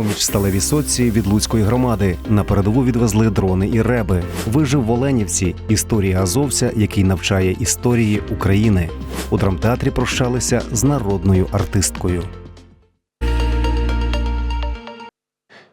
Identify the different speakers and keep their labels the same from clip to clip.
Speaker 1: Поміч сталевій соці від Луцької громади. На передову відвезли дрони і реби. Вижив в Оленівці. Історія азовця, який навчає історії України. У драмтеатрі прощалися з народною артисткою.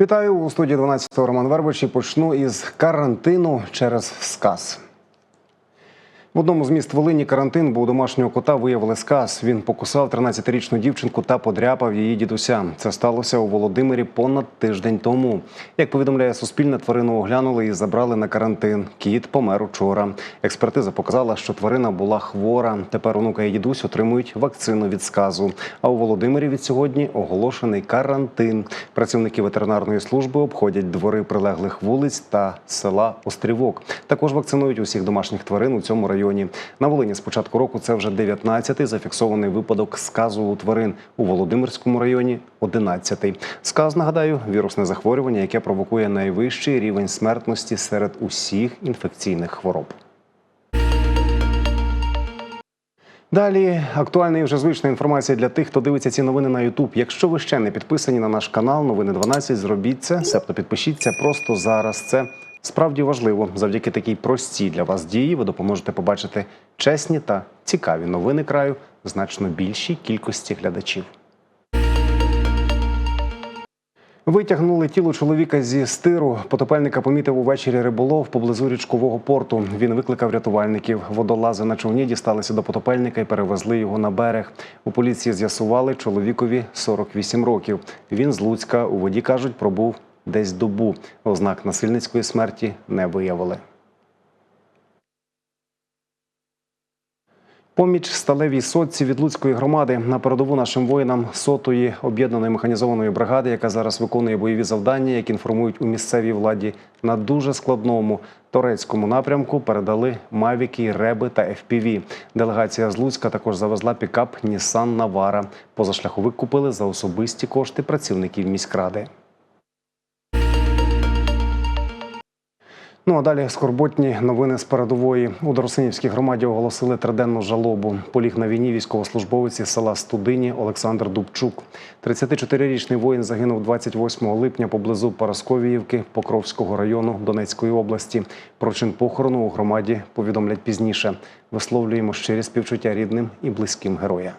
Speaker 2: Вітаю у студії 12-го Роман Вербич і почну із карантину через сказ. В одному з міст Волині карантин, бо у домашнього кота виявили сказ. Він покусав 13-річну дівчинку та подряпав її дідуся. Це сталося у Володимирі понад тиждень тому. Як повідомляє Суспільне, тварину оглянули і забрали на карантин. Кіт помер учора. Експертиза показала, що тварина була хвора. Тепер онука і дідусь отримують вакцину від сказу. А у Володимирі від сьогодні оголошений карантин. Працівники ветеринарної служби обходять двори прилеглих вулиць та села Острівок. Також вакцинують усіх домашніх тварин у цьому районі. На Волині з початку року це вже 19-й зафіксований випадок сказу у тварин. У Володимирському районі 11-й. Сказ, нагадаю, вірусне захворювання, яке провокує найвищий рівень смертності серед усіх інфекційних хвороб. Далі актуальна і вже звична інформація для тих, хто дивиться ці новини на YouTube. Якщо ви ще не підписані на наш канал, новини 12, зробіть це, себто підпишіться просто зараз. Це справді важливо. Завдяки такій простій для вас дії ви допоможете побачити чесні та цікаві новини краю значно більшій кількості глядачів. Витягнули тіло чоловіка зі стиру. Потопельника помітив увечері риболов поблизу річкового порту. Він викликав рятувальників. Водолази на човні дісталися до потопельника і перевезли його на берег. У поліції з'ясували чоловікові 48 років. Він з Луцька у воді кажуть, пробув десь добу. Ознак насильницької смерті не виявили. Поміч сталевій сотці від Луцької громади на передову нашим воїнам сотої об'єднаної механізованої бригади, яка зараз виконує бойові завдання, як інформують у місцевій владі на дуже складному турецькому напрямку. Передали мавіки, реби та FPV. Делегація з Луцька також завезла пікап Нісан Навара. Позашляховик купили за особисті кошти працівників міськради. Ну а далі скорботні новини з передової у Доросинівській громаді оголосили триденну жалобу. Поліг на війні військовослужбовець села Студині Олександр Дубчук. 34-річний воїн загинув 28 липня поблизу Парасковіївки Покровського району Донецької області. Про чин похорону у громаді повідомлять пізніше. Висловлюємо щирі співчуття рідним і близьким героя.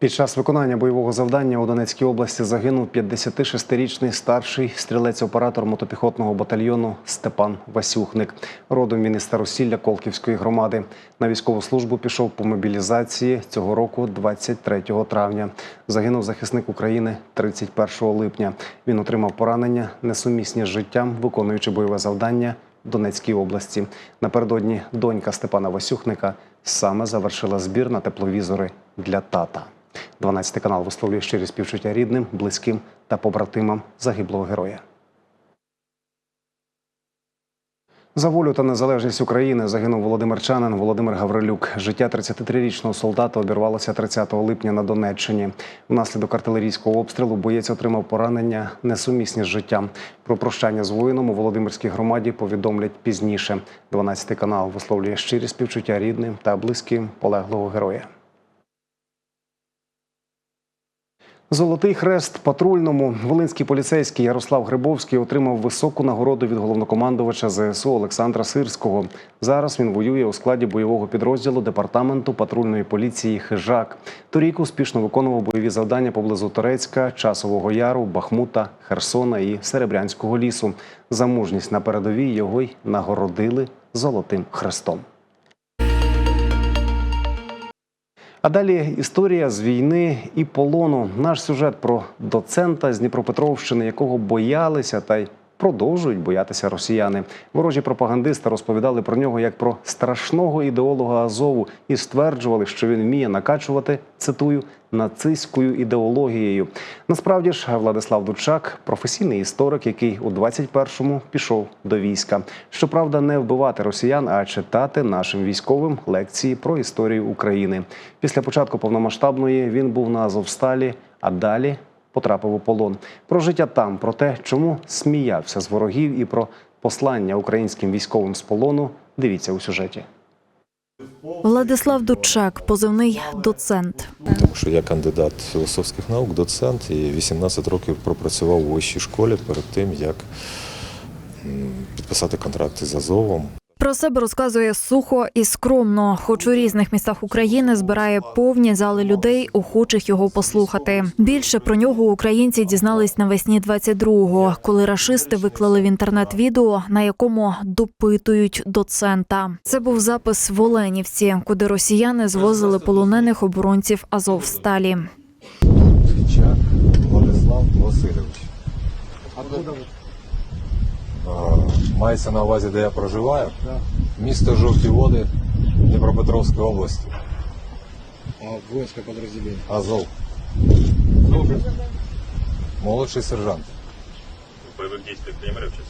Speaker 2: Під час виконання бойового завдання у Донецькій області загинув 56-річний старший стрілець-оператор мотопіхотного батальйону Степан Васюхник. Родом він із Старосілля Колківської громади. На військову службу пішов по мобілізації цього року, 23 травня. Загинув захисник України 31 липня. Він отримав поранення несумісні з життям, виконуючи бойове завдання в Донецькій області. Напередодні донька Степана Васюхника саме завершила збір на тепловізори для тата. 12 канал висловлює щирі співчуття рідним, близьким та побратимам загиблого героя. За волю та незалежність України загинув володимирчанин Володимир Гаврилюк. Життя 33-річного солдата обірвалося 30 липня на Донеччині. Внаслідок артилерійського обстрілу боєць отримав поранення несумісні з життям. Про прощання з воїном у Володимирській громаді повідомлять пізніше. 12 канал висловлює щирі співчуття рідним та близьким полеглого героя. Золотий хрест патрульному волинський поліцейський Ярослав Грибовський отримав високу нагороду від головнокомандувача ЗСУ Олександра Сирського. Зараз він воює у складі бойового підрозділу департаменту патрульної поліції Хижак. Торік успішно виконував бойові завдання поблизу Торецька, Часового Яру, Бахмута, Херсона і Серебрянського лісу. За мужність на передовій його й нагородили золотим хрестом. А далі історія з війни і полону. Наш сюжет про доцента з Дніпропетровщини, якого боялися та й продовжують боятися росіяни. Ворожі пропагандисти розповідали про нього як про страшного ідеолога Азову і стверджували, що він вміє накачувати цитую нацистською ідеологією. Насправді ж Владислав Дучак професійний історик, який у 21-му пішов до війська. Щоправда, не вбивати росіян, а читати нашим військовим лекції про історію України. Після початку повномасштабної він був на Азовсталі, а далі потрапив у полон. Про життя там, про те, чому сміявся з ворогів, і про послання українським військовим з полону. Дивіться у сюжеті.
Speaker 3: Владислав Дучак, позивний доцент.
Speaker 4: Тому що я кандидат філософських наук, доцент і 18 років пропрацював у вищій школі перед тим, як підписати контракти з Азовом.
Speaker 3: Про себе розказує сухо і скромно, хоч у різних містах України збирає повні зали людей, охочих його послухати. Більше про нього українці дізнались навесні 22-го, коли рашисти виклали в інтернет відео, на якому допитують доцента. Це був запис в Оленівці, куди росіяни звозили полонених оборонців Азовсталі.
Speaker 4: Владислав Васильович. Мається на увазі, де я проживаю. Місто Жовті Води Дніпропетровської області.
Speaker 5: А воинское подразделение?
Speaker 4: Азов. Молодший сержант.
Speaker 6: боевых действиях принимали участие?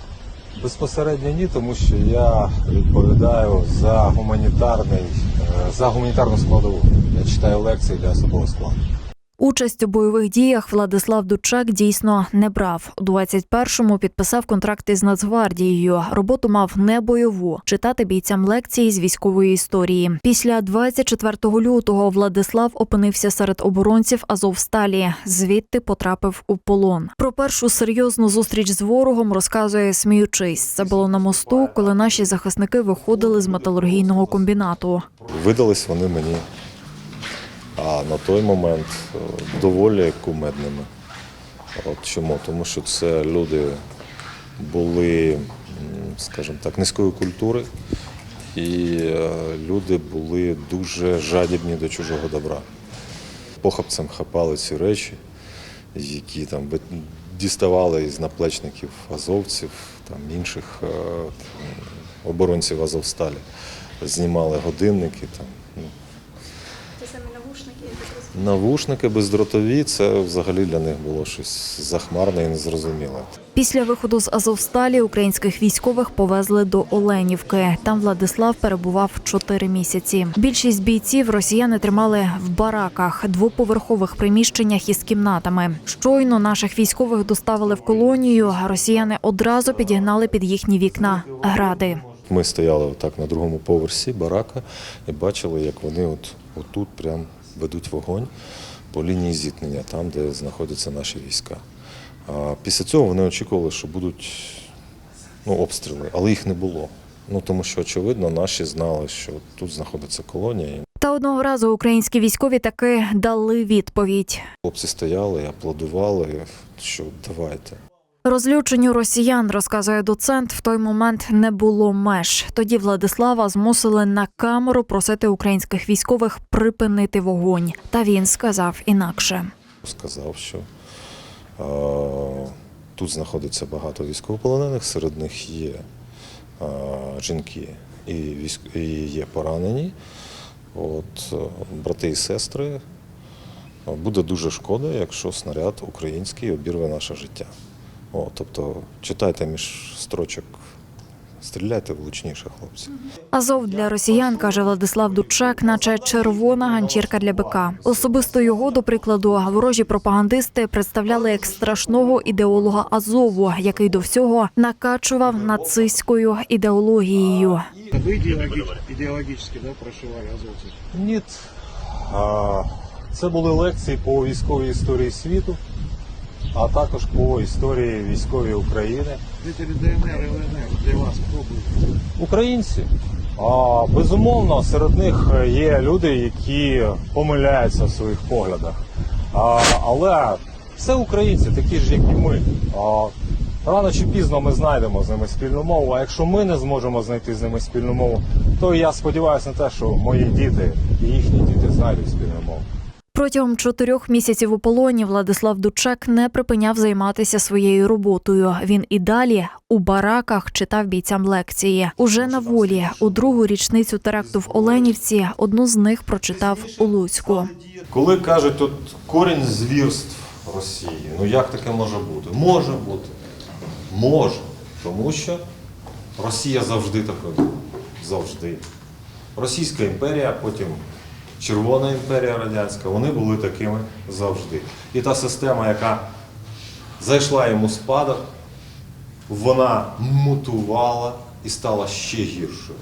Speaker 4: Безпосередньо ні, тому що я відповідаю за гуманітарний, е, за гуманітарну складову. Я читаю лекції для особового складу.
Speaker 3: Участь у бойових діях Владислав Дучак дійсно не брав. У 21-му підписав контракти з Нацгвардією. Роботу мав не бойову читати бійцям лекції з військової історії. Після 24 лютого Владислав опинився серед оборонців Азовсталі. Звідти потрапив у полон. Про першу серйозну зустріч з ворогом розказує сміючись. Це було на мосту, коли наші захисники виходили з металургійного комбінату.
Speaker 4: Видались вони мені а на той момент е, доволі кумедними. От чому? Тому що це люди були, скажімо так, низької культури, і е, люди були дуже жадібні до чужого добра. Похапцем хапали ці речі, які там діставали із наплечників азовців, там інших е, оборонців Азовсталі. Знімали годинники, там, ну,
Speaker 7: Ті самі навушники, я так розумію.
Speaker 4: Навушники бездротові це взагалі для них було щось захмарне і незрозуміле.
Speaker 3: Після виходу з Азовсталі українських військових повезли до Оленівки. Там Владислав перебував чотири місяці. Більшість бійців росіяни тримали в бараках, двоповерхових приміщеннях із кімнатами. Щойно наших військових доставили в колонію. Росіяни одразу підігнали під їхні вікна гради.
Speaker 4: Ми стояли отак на другому поверсі барака і бачили, як вони от отут прям ведуть вогонь по лінії зіткнення, там, де знаходяться наші війська. А після цього вони очікували, що будуть ну, обстріли, але їх не було. Ну тому що, очевидно, наші знали, що тут знаходиться колонія.
Speaker 3: Та одного разу українські військові таки дали відповідь.
Speaker 4: хлопці стояли, аплодували, що давайте.
Speaker 3: Розлюченню росіян, розказує доцент, в той момент не було меж. Тоді Владислава змусили на камеру просити українських військових припинити вогонь. Та він сказав інакше.
Speaker 4: сказав, що е, тут знаходиться багато військовополонених, серед них є е, жінки і, військ, і є поранені. От, е, брати і сестри. Буде дуже шкода, якщо снаряд український обірве наше життя. О, тобто читайте між строчок, стріляйте влучніше, хлопці.
Speaker 3: Азов для росіян каже Владислав Дучак, наче червона ганчірка для бика. Особисто його, до прикладу, ворожі пропагандисти представляли як страшного ідеолога Азову, який до всього накачував нацистською ідеологією.
Speaker 5: Идеологи- идеологически да, прошивали азовцев?
Speaker 4: Ні. А, Це були лекції по військовій історії світу, а також по історії військової України.
Speaker 5: Жители ДНР ЛНР для вас был?
Speaker 4: Українці. А, безумовно, серед них є люди, які помиляються в своїх поглядах. А, але це українці, такі ж, як і ми. А, рано чи пізно ми знайдемо з ними спільну мову. А якщо ми не зможемо знайти з ними спільну мову, то я сподіваюся на те, що мої діти і їхні діти знайдуть спільну.
Speaker 3: Протягом чотирьох місяців у полоні Владислав Дучак не припиняв займатися своєю роботою. Він і далі у бараках читав бійцям лекції. Уже на волі у другу річницю теракту в Оленівці одну з них прочитав у Луцьку.
Speaker 4: Коли кажуть, от корінь звірств Росії, ну як таке може бути? Може бути. Може. Тому що Росія завжди така. Завжди. Російська імперія, потім Червона імперія радянська, вони були такими завжди. І та система, яка зайшла йому спадок, вона мутувала і стала ще гіршою.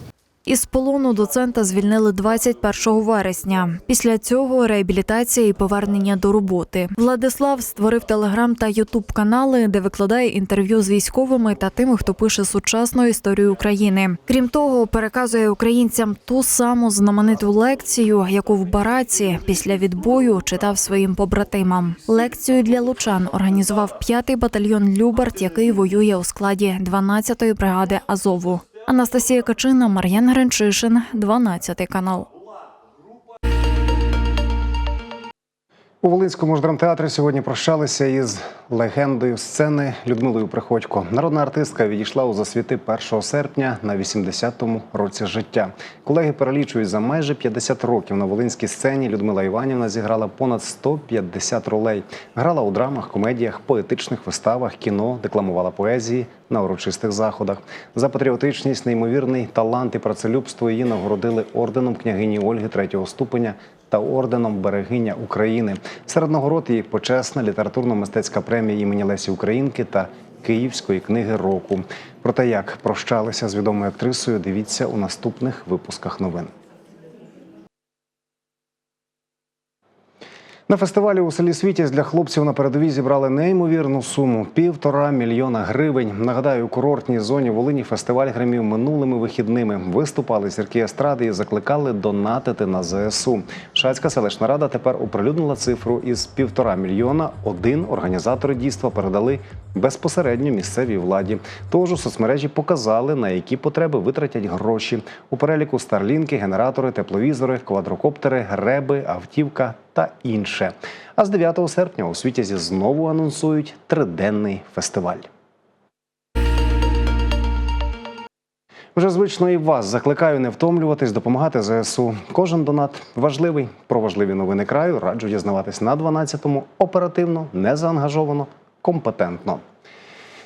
Speaker 3: Із полону доцента звільнили 21 вересня. Після цього реабілітація і повернення до роботи. Владислав створив телеграм та ютуб канали, де викладає інтерв'ю з військовими та тими, хто пише сучасну історію України. Крім того, переказує українцям ту саму знамениту лекцію, яку в бараці після відбою читав своїм побратимам. Лекцію для лучан організував 5-й батальйон Любарт, який воює у складі 12-ї бригади Азову. Анастасія Качина, Мар'ян Гринчишин, 12 канал.
Speaker 2: У Волинському ж драмтеатрі сьогодні прощалися із легендою сцени Людмилою Приходько. Народна артистка відійшла у засвіти 1 серпня на 80-му році життя. Колеги перелічують за майже 50 років на волинській сцені. Людмила Іванівна зіграла понад 150 ролей. Грала у драмах, комедіях, поетичних виставах, кіно, декламувала поезії на урочистих заходах. За патріотичність, неймовірний талант і працелюбство її нагородили орденом княгині Ольги третього ступеня та орденом Берегиня України. Серед нагород її почесна літературно-мистецька премія імені Лесі Українки та Київської книги року. Про те, як прощалися з відомою актрисою, дивіться у наступних випусках новин. На фестивалі у селі Світязь для хлопців на передовій зібрали неймовірну суму півтора мільйона гривень. Нагадаю, у курортній зоні Волині фестиваль гримів минулими вихідними. Виступали зірки естради і закликали донатити на ЗСУ. Шацька селищна рада тепер оприлюднила цифру із півтора мільйона. Один організатори дійства передали безпосередньо місцевій владі. Тож у соцмережі показали, на які потреби витратять гроші. У переліку старлінки, генератори, тепловізори, квадрокоптери, реби, автівка та інше. А з 9 серпня у Світязі знову анонсують триденний фестиваль. Вже звично і вас закликаю не втомлюватись, допомагати ЗСУ. Кожен донат важливий. Про важливі новини краю раджу дізнаватись на 12-му оперативно, незаангажовано, компетентно.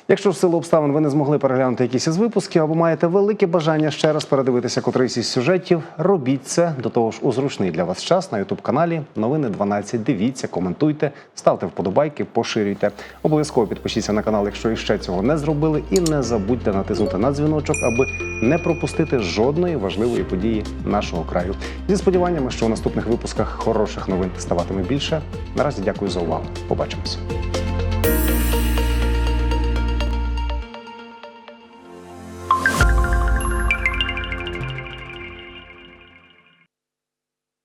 Speaker 2: Якщо в силу обставин ви не змогли переглянути якісь із випусків або маєте велике бажання ще раз передивитися котрийсь із сюжетів, робіть це до того ж у зручний для вас час на Ютуб каналі Новини 12. Дивіться, коментуйте, ставте вподобайки, поширюйте. Обов'язково підпишіться на канал, якщо іще цього не зробили, і не забудьте натиснути на дзвіночок, аби не пропустити жодної важливої події нашого краю. Зі сподіваннями, що у наступних випусках хороших новин ставатиме більше. Наразі дякую за увагу. Побачимось.